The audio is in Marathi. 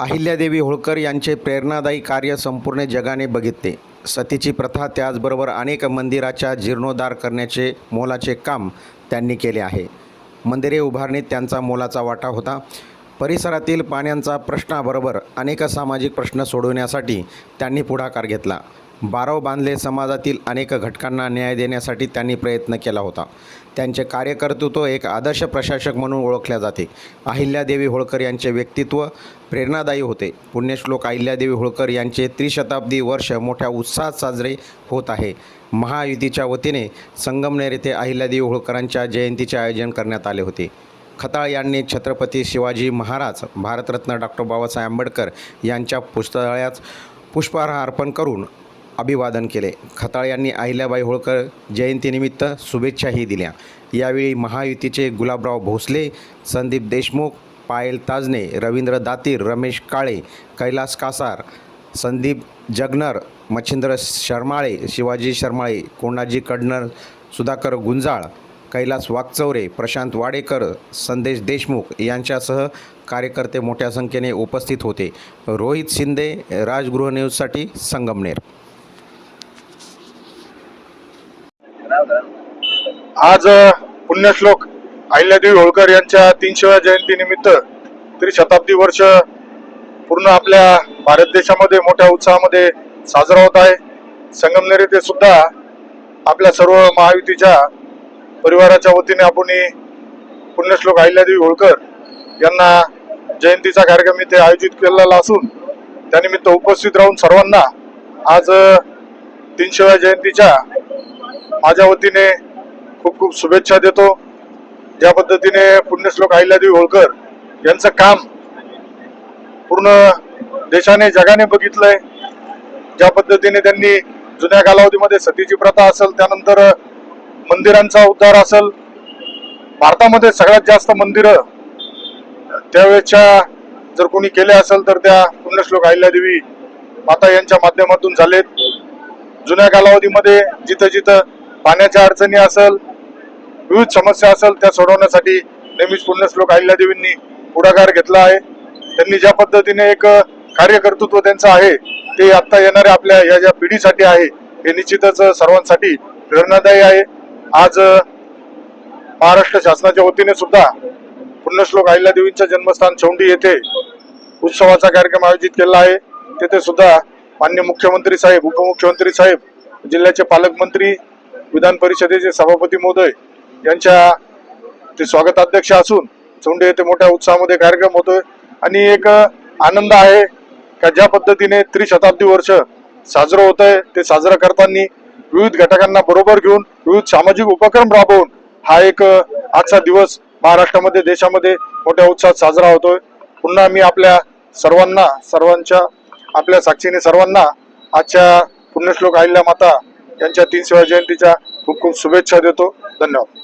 अहिल्यादेवी होळकर यांचे प्रेरणादायी कार्य संपूर्ण जगाने बघितले. सतीची प्रथा त्याचबरोबर अनेक मंदिराच्या जीर्णोद्धार करण्याचे मोलाचे काम त्यांनी केले आहे. मंदिरे उभारणीत त्यांचा मोलाचा वाटा होता. परिसरातील पाण्याचा प्रश्नाबरोबर अनेक सामाजिक प्रश्न सोडवण्यासाठी त्यांनी पुढाकार घेतला. बारव बांधले समाजातील अनेक घटकांना न्याय देण्यासाठी त्यांनी प्रयत्न केला होता. त्यांचे कार्यकर्तृत्व एक आदर्श प्रशासक म्हणून ओळखले जाते. अहिल्यादेवी होळकर यांचे व्यक्तित्व प्रेरणादायी होते. पुण्यश्लोक अहिल्यादेवी होळकर यांचे त्रिशताब्दी वर्ष मोठ्या उत्साहात साजरे होत आहे. महायुतीच्या वतीने संगमनेर येथे अहिल्यादेवी होळकरांच्या जयंतीचे आयोजन करण्यात आले होते. खताळ यांनी छत्रपती शिवाजी महाराज भारतरत्न डॉक्टर बाबासाहेब आंबेडकर यांच्या पुस्तकात पुष्पहार अर्पण करून अभिवादन केले. खताळ यांनी अहिल्याबाई होळकर जयंतीनिमित्त शुभेच्छाही दिल्या. यावेळी महायुतीचे गुलाबराव भोसले संदीप देशमुख पायल ताजने रवींद्र दातीर रमेश काळे कैलास कासार संदीप जगनर मच्छिंद्र शर्माळे शिवाजी शर्माळे कोणाजी कडनर सुधाकर गुंजाळ कैलास वाकचौरे प्रशांत वाडेकर संदेश देशमुख यांच्यासह कार्यकर्ते मोठ्या संख्येने उपस्थित होते. रोहित शिंदे राजगृह न्यूजसाठी संगमनेर. आज पुण्यश्लोक अहिल्यादेवी होळकर यांच्या तीनशेव्या जयंतीनिमित्त त्रिशताब्दी वर्ष पूर्ण आपल्या भारत देशामध्ये मोठ्या उत्साहामध्ये साजरा होत आहे. संगमनेर येथे सुद्धा आपल्या सर्व महायुतीच्या परिवाराच्या वतीने आपण पुण्यश्लोक अहिल्यादेवी होळकर यांना जयंतीचा कार्यक्रम इथे आयोजित केलेला असून त्यानिमित्त उपस्थित राहून सर्वांना आज तीनशेव्या जयंतीच्या माझ्या वतीने खूप खूप शुभेच्छा देतो. ज्या पद्धतीने पुण्यश्लोक अहिल्यादेवी होळकर यांचं काम पूर्ण देशाने जगाने बघितलंय. ज्या पद्धतीने त्यांनी जुन्या कालावधीमध्ये सतीची प्रथा असेल त्यानंतर मंदिरांचा उद्धार असेल भारतामध्ये सगळ्यात जास्त मंदिरं त्यावेळेच्या जर कोणी केले असेल तर त्या पुण्यश्लोक अहिल्यादेवी माता यांच्या माध्यमातून झालेत. जुन्या कालावधीमध्ये जिथं जिथं पाण्याच्या अडचणी असेल विविध समस्या असेल त्या सोडवण्यासाठी नेहमीच पुण्यश्लोक अहिल्यादेवींनी पुढाकार घेतला आहे. त्यांनी ज्या पद्धतीने एक कार्यकर्तृत्व त्यांचं आहे ते आता येणाऱ्या आपल्या या ज्या पिढीसाठी आहे हे निश्चितच सर्वांसाठी प्रेरणादायी आहे. आज महाराष्ट्र शासनाच्या वतीने सुद्धा पुण्यश्लोक अहिल्यादेवींचं जन्मस्थान चौंडी येथे उत्सवाचा कार्यक्रम आयोजित केला आहे. तेथे सुद्धा मान्य मुख्यमंत्री साहेब उपमुख्यमंत्री साहेब जिल्ह्याचे पालकमंत्री विधान परिषदेचे सभापती महोदय यांच्या ते स्वागताध्यक्ष असून चोंडे येथे मोठ्या उत्साहामध्ये कार्यक्रम होतोय. आणि एक आनंद आहे का ज्या पद्धतीने त्रिशताब्दी वर्ष साजरं होत आहे ते साजरं करताना विविध घटकांना बरोबर घेऊन विविध सामाजिक उपक्रम राबवून हा एक आजचा दिवस महाराष्ट्रामध्ये देशामध्ये मोठ्या उत्साहात साजरा होतोय. पुन्हा मी आपल्या सर्वांना सर्वांच्या आपल्या साक्षीने सर्वांना आजच्या पुण्यश्लोक आहिल्या माता यांच्या तीनशेव्या जयंतीच्या खूप खूप शुभेच्छा देतो. धन्यवाद.